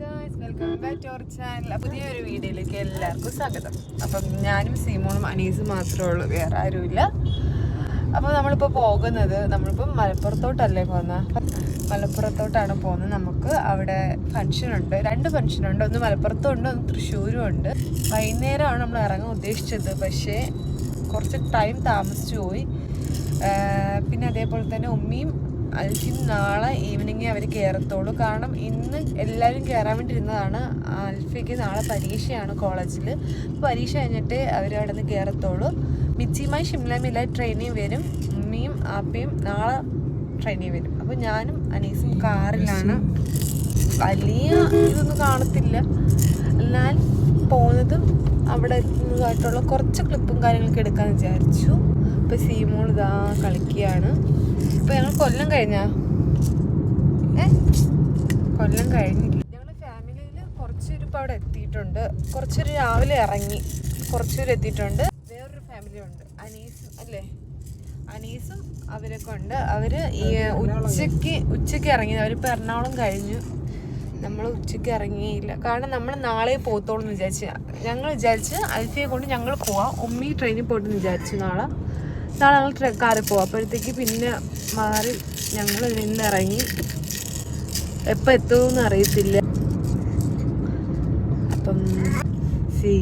Guys welcome back to our channel പുതിയൊരു വീഡിയോയിലേക്ക് എല്ലാവർക്കും സ്വാഗതം. അപ്പം ഞാനും സീമോളും അനീസും മാത്രമേ ഉള്ളൂ വേറെ ആരുമില്ല. അപ്പോൾ നമ്മളിപ്പോൾ പോകുന്നത് നമ്മളിപ്പോൾ മലപ്പുറത്തോട്ടല്ലേ പോകുന്നത്? മലപ്പുറത്തോട്ടാണ് പോകുന്നത്. നമുക്ക് അവിടെ ഫംഗ്ഷൻ ഉണ്ട്. രണ്ട് ഫംഗ്ഷൻ ഉണ്ട്. ഒന്ന് മലപ്പുറത്തും ഉണ്ട് ഒന്ന് തൃശ്ശൂരും ഉണ്ട്. വൈകുന്നേരമാണ് നമ്മൾ ഇറങ്ങാൻ ഉദ്ദേശിച്ചത്. പക്ഷേ കുറച്ച് ടൈം താമസിച്ചു പോയി. പിന്നെ അതേപോലെ തന്നെ ഉമ്മിയും അൽഫിയും നാളെ ഈവനിങ് അവർ കയറത്തുള്ളൂ കാരണം ഇന്ന് എല്ലാവരും കയറാൻ വേണ്ടിയിരുന്നതാണ് അൽഫിക്ക് നാളെ പരീക്ഷയാണ് കോളേജിൽ പരീക്ഷ കഴിഞ്ഞിട്ട് അവർ അവിടെ നിന്ന് കയറത്തുള്ളൂ മിച്ചിയുമായി ഷിംലമില്ല ട്രെയിനിൽ വരും. ഉമ്മിയും ആപ്പയും നാളെ ട്രെയിനിൽ വരും. അപ്പോൾ ഞാനും അനീസും കാറിലാണ്. വലിയ ഇതൊന്നും കാണത്തില്ല. എന്നാൽ പോകുന്നതും അവിടെ എത്തുന്നതായിട്ടുള്ള കുറച്ച് ക്ലിപ്പും കാര്യങ്ങളൊക്കെ എടുക്കാമെന്ന് വിചാരിച്ചു. ഇപ്പോൾ സീമോൾ ഇതാ കളിക്കുകയാണ്. ഇപ്പോൾ ഞങ്ങൾ കൊല്ലം കഴിഞ്ഞ? ഏ? കൊല്ലം കഴിഞ്ഞില്ല ഞങ്ങൾ ഫാമിലിയിൽ കുറച്ചൊരു ഇപ്പൊ അവിടെ എത്തിയിട്ടുണ്ട്. കുറച്ചൊരു രാവിലെ ഇറങ്ങി. കുറച്ചൊരു എത്തിയിട്ടുണ്ട്. വേറൊരു ഫാമിലി ഉണ്ട്. അനീസും അല്ലേ? അനീസും അവരൊക്കെ ഉണ്ട്. അവർ ഈ ഉച്ചയ്ക്ക് ഉച്ചയ്ക്ക് ഇറങ്ങി. അവരിപ്പോൾ എറണാകുളം കഴിഞ്ഞു. നമ്മൾ ഉച്ചയ്ക്ക് ഇറങ്ങിയില്ല. കാരണം നമ്മൾ നാളെ പോത്തോളെന്ന് വിചാരിച്ചു. ഞങ്ങൾ വിചാരിച്ച് അൽഫിയെ കൊണ്ട് ഞങ്ങൾ പോവാം. ഉമ്മി ട്രെയിനിൽ പോയിട്ട് വിചാരിച്ചു നാളെ. നാളെ ഞങ്ങൾ ട്രെ കാറിൽ പോകും അപ്പോഴത്തേക്ക് പിന്നെ മാറി ഞങ്ങൾ നിന്നിറങ്ങി. എപ്പോൾ എത്തുമെന്ന് അറിയത്തില്ല. അപ്പം സീ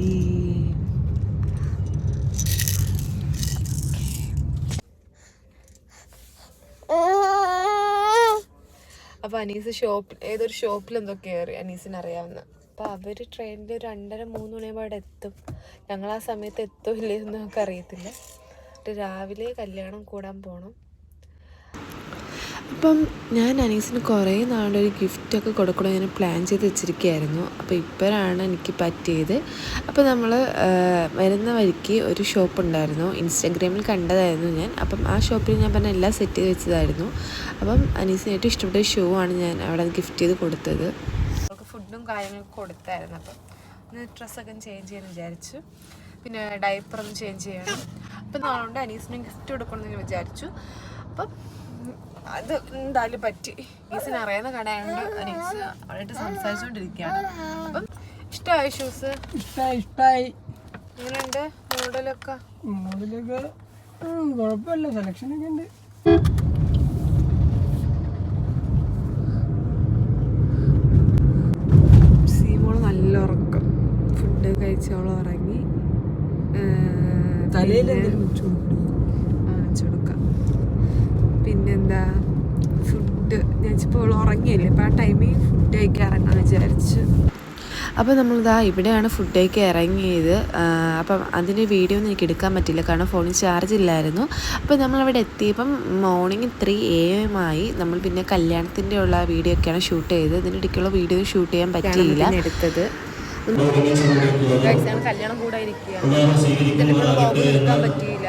അപ്പോൾ അനീസ് ഷോപ്പിൽ ഏതൊരു ഷോപ്പിൽ എന്തോ കയറി അനീസിന് അറിയാവുന്ന. അപ്പോൾ അവർ ട്രെയിനിൽ രണ്ടര മൂന്ന് മണിയാകുമ്പോൾ അവിടെ എത്തും. ഞങ്ങൾ ആ സമയത്ത് എത്തും ഇല്ലേ എന്ന് നമുക്ക് അറിയത്തില്ല എന്നിട്ട് രാവിലെ കല്യാണം കൂടാൻ പോകണം അപ്പം ഞാൻ അനീസിന് കുറേ നാളൊരു ഒരു ഗിഫ്റ്റൊക്കെ കൊടുക്കണം ഞാൻ പ്ലാൻ ചെയ്ത് വെച്ചിരിക്കുകയായിരുന്നു. അപ്പോൾ ഇപ്പോഴാണ് എനിക്ക് പറ്റിയത്. അപ്പോൾ നമ്മൾ വരുന്ന വഴിക്ക് ഒരു ഷോപ്പ് ഉണ്ടായിരുന്നു. ഇൻസ്റ്റാഗ്രാമിൽ കണ്ടതായിരുന്നു ഞാൻ. അപ്പം ആ ഷോപ്പിൽ ഞാൻ പറഞ്ഞ എല്ലാം സെറ്റ് ചെയ്ത് വെച്ചതായിരുന്നു. അപ്പം അനീസിന് ഏറ്റവും ഇഷ്ടപ്പെട്ട ഷൂ ആണ് ഞാൻ അവിടെ ഗിഫ്റ്റ് ചെയ്ത് കൊടുത്തത്. അവൾക്ക് ഫുഡും കാര്യങ്ങളൊക്കെ കൊടുത്തായിരുന്നു. അപ്പം ഒന്ന് ഡ്രസ്സൊക്കെ ചേഞ്ച് ചെയ്യാൻ വിചാരിച്ചു. പിന്നെ ഡയപ്പർ ഒന്ന് ചേഞ്ച് ചെയ്യണം. അപ്പം നാളുകൊണ്ട് അനീസിന് ഗിഫ്റ്റ് കൊടുക്കണമെന്ന് ഞാൻ വിചാരിച്ചു. അപ്പം അത് എന്തായാലും പറ്റി. അനീസിന് അറിയാവുന്ന കടയായതുകൊണ്ട് അനീസ് അവളായിട്ട് സംസാരിച്ചുകൊണ്ടിരിക്കുകയാണ് അപ്പം ഇഷ്ടമായി ഷൂസ് ഇഷ്ടായി ഇഷ്ടമായി എങ്ങനെയുണ്ട്? മോഡലൊക്കെ? മോഡലൊക്കെ കുഴപ്പമില്ല. സെലക്ഷനൊക്കെ ഉണ്ട്. സീമോൾ നല്ല ഉറക്കം. ഫുഡ് കഴിച്ചോളം ഉറങ്ങി തലയിൽ പിന്നെ- എന്തെങ്കിലും വെച്ച് കൊടുക്ക്. ആ, വെച്ചുകൊടുക്കാം പിന്നെന്താ ഫുഡ് ഞാൻ ഇപ്പോൾ ഉറങ്ങിയല്ലേ അപ്പോൾ ആ ടൈമിൽ ഫുഡ് കഴിക്കാൻ ഇറങ്ങാൻ വിചാരിച്ച്. അപ്പോൾ നമ്മളിതാ ഇവിടെയാണ് ഫുഡ് കഴിക്കാൻ ഇറങ്ങിയത്. അപ്പം അതിന്റെ വീഡിയോ ഒന്നും എനിക്ക് എടുക്കാൻ പറ്റില്ല കാരണം ഫോണിൽ ചാർജ് ഇല്ലായിരുന്നു. അപ്പോൾ നമ്മളവിടെ എത്തിയപ്പം മോർണിംഗ് ത്രീ എ എം ആയി. നമ്മൾ പിന്നെ കല്യാണത്തിന്റെ ഉള്ള വീഡിയോ ഒക്കെയാണ് ഷൂട്ട് ചെയ്തത്. ഇതിന്റെ ഇടയ്ക്കുള്ള വീഡിയോ ഷൂട്ട് ചെയ്യാൻ പറ്റിയില്ല. എടുത്തത്. കല്യാണം കൂടെ ഇരിക്കുകയാണ്. എടുക്കാൻ പറ്റിയില്ല.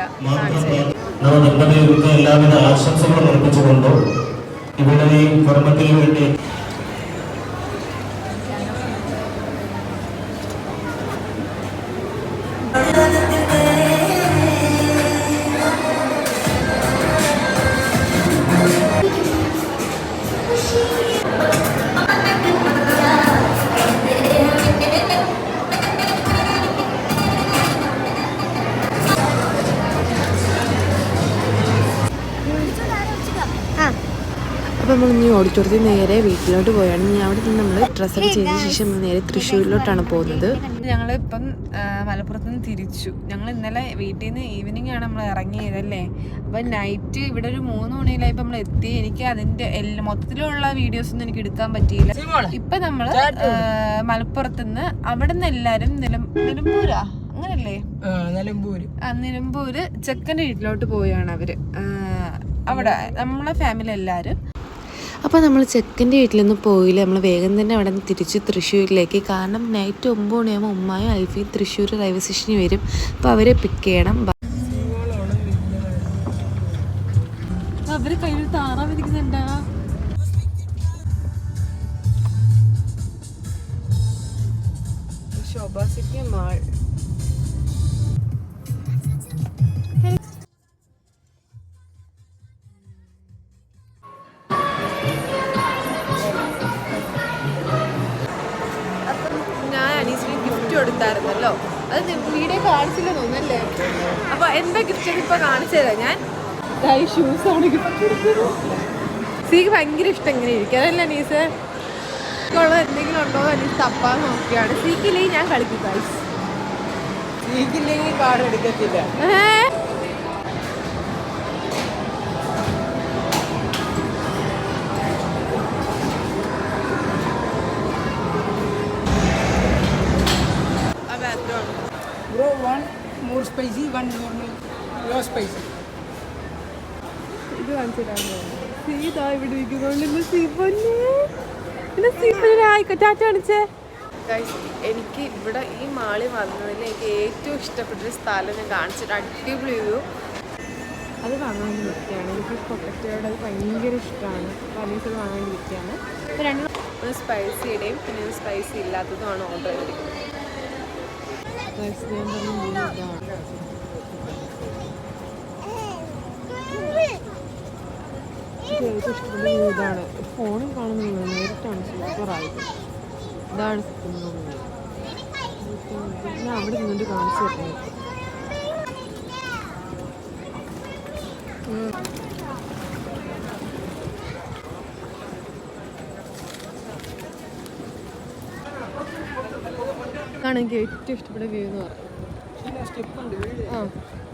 നവദമ്പതികൾക്ക് എല്ലാവിധ ആശംസകളും അർപ്പിച്ചുകൊണ്ട് ഇവിടെ ഈ കർമ്മത്തിന് വേണ്ടി ഓഡിറ്റോറിയത്തിൽ നേരെ വീട്ടിലോട്ട് പോയാണ്. ഞാൻ അവിടെ നിന്ന് നമ്മൾ ഡ്രസ്സൊക്കെ ചെയ്ത ശേഷം നേരെ തൃശ്ശൂരിലോട്ടാണ് പോകുന്നത്. ഞങ്ങൾ ഇപ്പം മലപ്പുറത്ത് നിന്ന് തിരിച്ചു. ഞങ്ങൾ ഇന്നലെ വീട്ടിൽ നിന്ന് ഈവനിങ് ആണ് നമ്മൾ ഇറങ്ങിയതല്ലേ? അപ്പം നൈറ്റ് ഇവിടെ ഒരു മൂന്ന് മണിയിലായപ്പോൾ നമ്മൾ എത്തി. എനിക്ക് അതിന്റെ എല്ലാ മൊത്തത്തിലുള്ള വീഡിയോസ് ഒന്നും എനിക്ക് എടുക്കാൻ പറ്റിയില്ല. ഇപ്പൊ നമ്മൾ മലപ്പുറത്ത് നിന്ന് അവിടെ നിന്ന് എല്ലാവരും നിലം നിലമ്പൂരാ? അങ്ങനല്ലേ? നിലമ്പൂര്. ആ, നിലമ്പൂര് ചെക്കന്റെ വീട്ടിലോട്ട് പോവുകയാണ് അവർ. അവിടെ നമ്മളെ ഫാമിലി എല്ലാവരും അപ്പോൾ നമ്മൾ ചെക്കന്റെ വീട്ടിലൊന്നും നിന്ന് പോയില്ല. നമ്മൾ വേഗം തന്നെ അവിടെ നിന്ന് തിരിച്ച് തൃശ്ശൂരിലേക്ക്. കാരണം നൈറ്റ് ഒമ്പത് മണിയാകുമ്പോൾ ഉമ്മായും അൽഫിയും തൃശ്ശൂർ റെയിൽവേ സ്റ്റേഷനിൽ വരും. അപ്പോൾ അവരെ പിക്ക് ചെയ്യണം. അവർ കയ്യിൽ താറാവ് ഇരിക്കുന്നുണ്ടാ? ശോഭാ സിറ്റി മാൾ കൊടുത്തായിരുന്നല്ലോ അത് വീഡിയോ കാണിച്ചില്ല തോന്നല്ലേ അപ്പൊ എന്താ ഗിഫ്റ്റ് ഇപ്പൊ കാണിച്ചു തരാം ഞാൻ? ഷൂസ് ആണ് ഗിഫ്റ്റ് സീക്ക് ഭയങ്കര ഇഷ്ടം ഇങ്ങനെ ഇരിക്കും. അതല്ല ഉള്ളത് ഉള്ള എന്തെങ്കിലും ഉണ്ടോ അനീസ് തപ്പാൻ നോക്കിയാണ്. സീക്കില്ലെങ്കിൽ ഞാൻ കളിക്കും ഗൈസ് സീക്കില്ലെങ്കിൽ കാർഡ് എടുക്കത്തില്ല. Bro one normal low spicy ഇത് കാണിച്ചിട്ടാണോ സീതാ ഇവിടെ ഇരിക്കുന്നോണ്ട്. സീ പൊന്നെ പിന്നെ സീ പൊന്നെ ആയിക്കോ. ടാറ്റ കാണിച്ചേ. എനിക്ക് ഇവിടെ ഈ മാളി വന്നതിൽ എനിക്ക് ഏറ്റവും ഇഷ്ടപ്പെട്ടൊരു സ്ഥലം ഞാൻ കാണിച്ചിട്ട് അടിപൊളി ചെയ്തു അത് വാങ്ങാൻ വേണ്ടി നിൽക്കുകയാണ്. എനിക്ക് പൊക്കറ്റോട് അത് ഭയങ്കര ഇഷ്ടമാണ്. പനീസ് അത് വാങ്ങാൻ വേണ്ടി നിൽക്കുകയാണ്. അപ്പോൾ രണ്ടും ഒന്ന് സ്പൈസിയുടെയും പിന്നെ ഒന്ന് സ്പൈസി ഇല്ലാത്തതുമാണ് ഓർഡർ ചെയ്തിരിക്കുന്നത് Guys, ഞാൻ പറഞ്ഞ view ഇതാണ്. എനിക്ക് ഏറ്റവും ഇഷ്ടപ്പെട്ട വ്യൂ ഇതാണ്. ഫോണിൽ കാണുന്നില്ല. നേരിട്ടാണ് സൂപ്പറായത് ഇതാണ് സത്യം ഞാൻ അവിടെ നിന്നിട്ട് കാണിച്ചു തരുന്നത് ആണ് എനിക്ക് ഏറ്റവും ഇഷ്ടപ്പെട്ട വ്യൂ എന്ന് പറയുന്നത് സ്റ്റെപ്പ്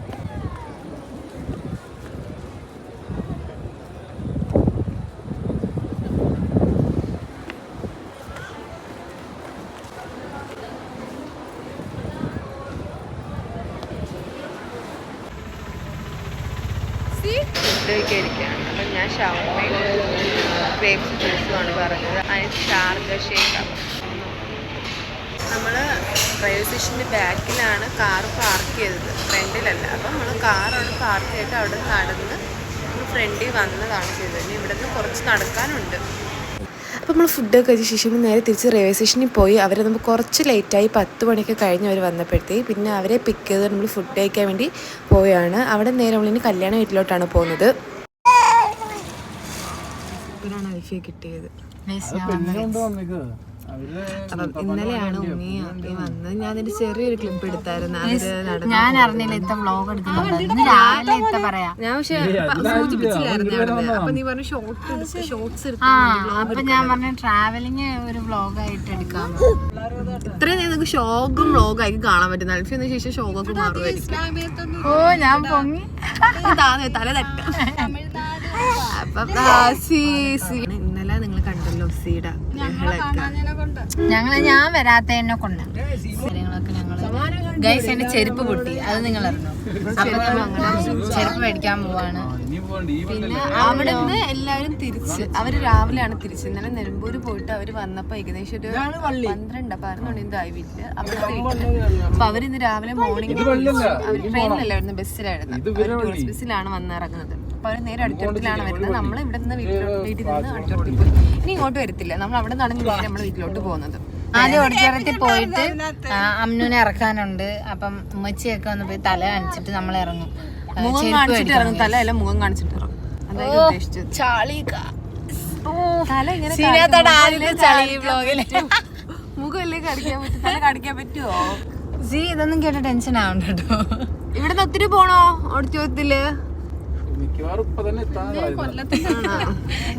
ഉണ്ട് ആ ഇരിക്കുകയാണ്. അപ്പം ഞാൻ ഷവർമയും ഗ്രേപ്സ് ജ്യൂസുമാണ് പറഞ്ഞത്. അതിന് ഷാർജ ഷേക്കാണ് നമ്മൾ റെയിൽവേ സ്റ്റേഷന്റെ ബാക്കിലാണ് കാർ പാർക്ക് ചെയ്തത്. ഫ്രണ്ടിലല്ല അപ്പം നമ്മൾ കാറാണ് പാർക്ക് ചെയ്തിട്ട് അവിടെ നടന്ന് ഫ്രണ്ടിൽ വന്നതാണ് ചെയ്തത്. ഇനി ഇവിടെ നിന്ന് കുറച്ച് നടക്കാനുണ്ട്. അപ്പോൾ നമ്മൾ ഫുഡൊക്കെ കഴിച്ച ശേഷം നേരെ തിരിച്ച് റെയിൽവേ സ്റ്റേഷനിൽ പോയി. അവരെ നമുക്ക് കുറച്ച് ലേറ്റായി പത്ത് മണിയൊക്കെ കഴിഞ്ഞ് അവർ വന്നപ്പോഴത്തേക്ക് പിന്നെ അവരെ പിക്ക് ചെയ്ത് നമ്മൾ ഫുഡ് കഴിക്കാൻ വേണ്ടി പോവുകയാണ്. അവിടെ നേരെ നമ്മളിനി കല്യാണ വീട്ടിലോട്ടാണ് പോകുന്നത്. ഇപ്പോഴാണ് ഐഫിയെ കിട്ടിയത്. അപ്പം ഇന്നലെയാണ് ഉണ്ണി ഉണ്ണി വന്നത് ഞാൻ അതിന്റെ ചെറിയൊരു ക്ലിപ്പ് എടുത്തായിരുന്നു. അവർ നടന്നു ഞാൻ അറിഞ്ഞില്ല ഇത്ത വ്ലോഗ് എടുക്കുന്നുണ്ട് ഇന്ന് രാവിലെ ഇത്ത പറയാ. ഞാൻ പക്ഷെ സൂചിപ്പിച്ചില്ലായിരുന്നു അപ്പൊ നീ പറഞ്ഞു ഷോർട്ട് ഷോർട്സ് അപ്പൊ ഞാൻ പറഞ്ഞ ട്രാവലിങ് ഒരു വ്ലോഗായിട്ട് എടുക്കാം. ഇത്രയും നിങ്ങൾക്ക് ഷോക്കും വ്ളോഗായിരിക്കും കാണാൻ പറ്റുന്ന അൽഫി എന്ന ശേഷം ഷോക്കൊക്കെ മാറുമായിരിക്കും. ഓ ഞാൻ പൊങ്ങി. തല തട്ട അപ്പം ആ, സി സി. ഇന്നലെ ഞങ്ങൾ ഞാൻ വരാത്തതിനെ കൊണ്ട്. കാര്യങ്ങളൊക്കെ ഞങ്ങൾ ഗൈസ് എന്റെ ചെരുപ്പ് പൊട്ടി. അത് നിങ്ങൾ അറിഞ്ഞു അപ്പൊ ഞങ്ങൾ ചെരുപ്പ് മേടിക്കാൻ പോവാണ്. പിന്നെ അവിടെ നിന്ന് എല്ലാവരും തിരിച്ച്. അവർ രാവിലെയാണ് തിരിച്ച്. ഇന്നലെ നിലമ്പൂര് പോയിട്ട് അവർ വന്നപ്പോ ഏകദേശം ഒരു പന്ത്രണ്ട് പതിനൊന്ന് ഇതായി വീട്ടിൽ. അവിടെ അപ്പൊ അവരിന്ന് രാവിലെ മോർണിംഗ് അവർ ട്രെയിനിലല്ലായിരുന്നു ബസ്സിലായിരുന്നു ടൂറിസ്റ്റ് ബസ്സിലാണ് വന്നിറങ്ങുന്നത് അപ്പൊ അവർ നേരെ അടുത്തോട്ടിലാണ് വരുന്നത്. നമ്മൾ ഇവിടെ നിന്ന് വീട്ടിലോട്ട് വീട്ടിൽ നിന്ന് അടുത്തോട്ട് പോയി. ഇനി ഇങ്ങോട്ട് വരത്തില്ല. നമ്മൾ അവിടെ നിന്നാണ് നേരെ നമ്മൾ വീട്ടിലോട്ട് പോകുന്നത്. ആദ്യം ഓഡിറ്റോറിയത്തിൽ പോയിട്ട് അമ്നുവിനെ ഇറക്കാനുണ്ട്. അപ്പം ഉമ്മച്ചിയൊക്കെ ഒന്ന് പോയി തല കാണിച്ചിട്ട് നമ്മൾ ഇറങ്ങും. മുഖം കാണിച്ചിട്ട് ഇറങ്ങും. തല അല്ല മുഖം കാണിച്ചിട്ട് ഇറങ്ങും. അതായത് ഉദ്ദേശിച്ചത്. തല ഇങ്ങനെ ചളി മുഖമല്ലേ കടിക്കാൻ പറ്റും? തല കടിക്കാൻ പറ്റുമോ സി ഇതൊന്നും കേട്ട ടെൻഷൻ ആവണ്ട കേട്ടോ ഇവിടെ നിന്ന് ഒത്തിരി പോണോ ഓഡിറ്റോറിയത്തിൽ? മിക്കവാറും ഇപ്പൊ തന്നെ എത്താൻ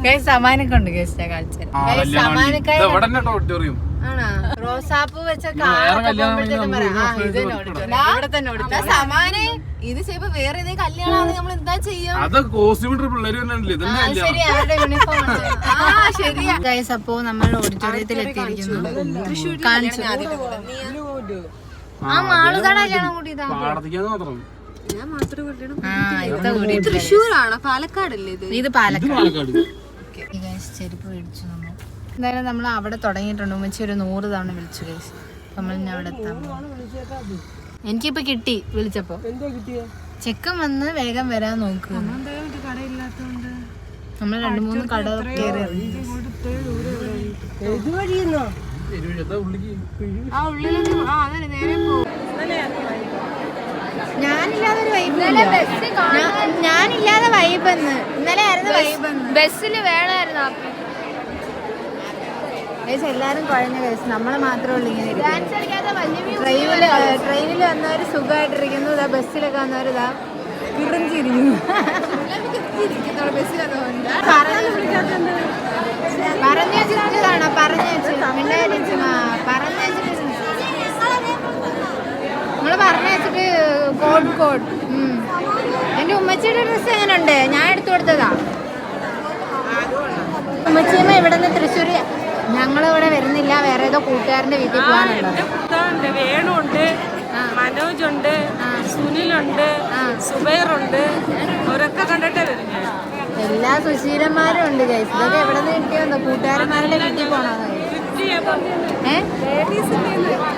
ഗൈസ് സമാനൊക്കെ ഉണ്ട് ഗൈസ് ഞാൻ കാണിച്ചു സമാനക്കായ ഓഡിറ്റോറിയം ആണോ? റോസാപ്പൂ വെച്ച. സമാനെ ഇത് വേറെ ഏതെങ്കിലും കല്യാണമാണെങ്കിൽ നമ്മൾ എന്താ ചെയ്യും? അത് കോസ്റ്റ്യൂം പിള്ളേര് തന്നെ ഇതന്നെ ആ, യൂണിഫോം ആ ശരിയാ. ഗൈസ് അപ്പോ നമ്മൾ ഓഡിറ്റോറിയത്തിൽ എത്തിയിരിക്കുന്നു. കാണിച്ചു ആ മാളുകട കല്യാണം കൂടിയതാ തൃശ്ശൂരാണോ? പാലക്കാടല്ലേ ഇത്? ഇത് പാലക്കാട്. പാലക്കാട്. ഗൈസ് ചെരുപ്പ് മേടിച്ചു നമ്മൾ. എന്തായാലും നമ്മൾ അവിടെ തുടങ്ങിയിട്ടുണ്ട്. ഉമ്മച്ചി ഒരു നൂറ് തവണ വിളിച്ചു ഗൈസ് നമ്മൾ ഇനി അവിടെ എത്താം. എനിക്കിപ്പോ കിട്ടി വിളിച്ചപ്പോ. എന്താ കിട്ടിയ? ചെക്കൻ വന്ന് വേഗം വരാൻ നോക്ക്. കടയില്ലാത്തോണ്ട് നമ്മൾ രണ്ട് മൂന്ന് കട കയറി ആ ഉള്ളിലേക്ക് ആ അതെ നേരെ പോകും ഞാനില്ലാതെ ഒരു വൈബ് ഞാനില്ലാതെ വൈബ് എന്ന്. ഇന്നലെ ആയിരുന്നു വൈബ് എന്ന്. ബസ്സിൽ വേണമായിരുന്നു എല്ലാരും കുഴഞ്ഞ കേസ് നമ്മൾ മാത്രമേ ഉള്ളൂ ഇങ്ങനെ ട്രെയിനിൽ ട്രെയിനിൽ വന്നവർ സുഖമായിട്ടിരിക്കുന്നു. ഇതാ ബസ്സിലൊക്കെ വന്നവർ ഇതാ കിറിഞ്ചിരിക്കുന്നു പറഞ്ഞു പറഞ്ഞു പറഞ്ഞു വെച്ചിട്ട് പറഞ്ഞിട്ട് പറഞ്ഞു വെച്ചിട്ട് കോഡ് കോഡ് എന്റെ ഉമ്മച്ചിയുടെ ഡ്രസ്സ് എങ്ങനെയുണ്ട് ഞാൻ എടുത്തു കൊടുത്തതാ. ഉമ്മച്ചിയമ്മ ഇവിടെ നിന്ന് തൃശ്ശൂര് ഞങ്ങളിവിടെ വരുന്നില്ല. വേറെ ഏതോ കൂട്ടുകാരന്റെ വീട്ടിൽ പോകാനുണ്ടോ ഉണ്ട് വേണുണ്ട് മനോജുണ്ട് സുനിലുണ്ട് സുബൈറുണ്ട്. അവരൊക്കെ കണ്ടിട്ടേ വരും എല്ലാ സുശീലന്മാരും ഉണ്ട് ഗൈസ് ഇതൊക്കെ എവിടെ നിന്ന് കിട്ടിയോ കൂട്ടുകാരന്മാരുടെ വീട്ടിൽ പോണോ?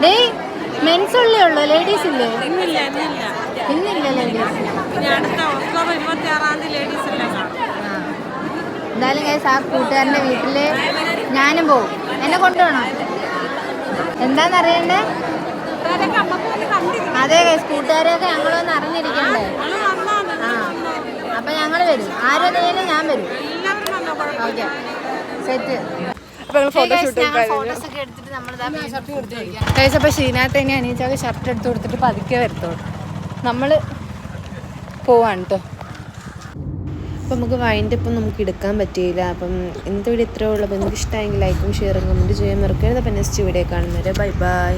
ഏ? മെൻസ് ഉള്ളേ ഉള്ളൂ ലേഡീസ് ഇല്ലേ? ഇന്നില്ല ഇന്നില്ല. ഇന്നില്ല ലേഡീസ് ഇനി അടുത്ത ഒക്ടോബർ ഇരുപത്തി ആറാം തീയതി ലേഡീസ് എല്ലാം എന്തായാലും കേസ് ആ കൂട്ടുകാരന്റെ വീട്ടിൽ ഞാനും പോവും. എന്നെ കൊണ്ടുപോകണം? എന്താന്നറിയണ്ടേ അതെ കേസ് കൂട്ടുകാരെയൊക്കെ ഞങ്ങളൊന്ന് അറിഞ്ഞിരിക്കണ്ടേ? ആ അപ്പൊ ഞങ്ങൾ വരും. ആരും ഞാൻ വരും. ഓക്കെ. സെറ്റ്. ഫോട്ടോഷൂട്ട് ഫോട്ടോസ് ഒക്കെ എടുത്തിട്ട് അപ്പൊ ഷീനാത്ത ഇനി അനീച്ചക്ക് ഷർട്ട് എടുത്ത് കൊടുത്തിട്ട് പതുക്കെ വരത്തോളൂ നമ്മൾ പോവാണ് കേട്ടോ അപ്പം നമുക്ക് വൈൻഡ് ഇപ്പം നമുക്ക് എടുക്കാൻ പറ്റിയില്ല. അപ്പം ഇന്നത്തെ വീഡിയോ ഇത്രേ ഉള്ളൂ. അപ്പം നിങ്ങൾക്ക് ഇഷ്ടമായെങ്കിൽ ലൈക്കും ഷെയറും കമന്റ് ചെയ്യാൻ മറക്കരുത്. അപ്പം നെക്സ്റ്റ് വീഡിയോ കാണുന്നവരെ ബൈ ബൈ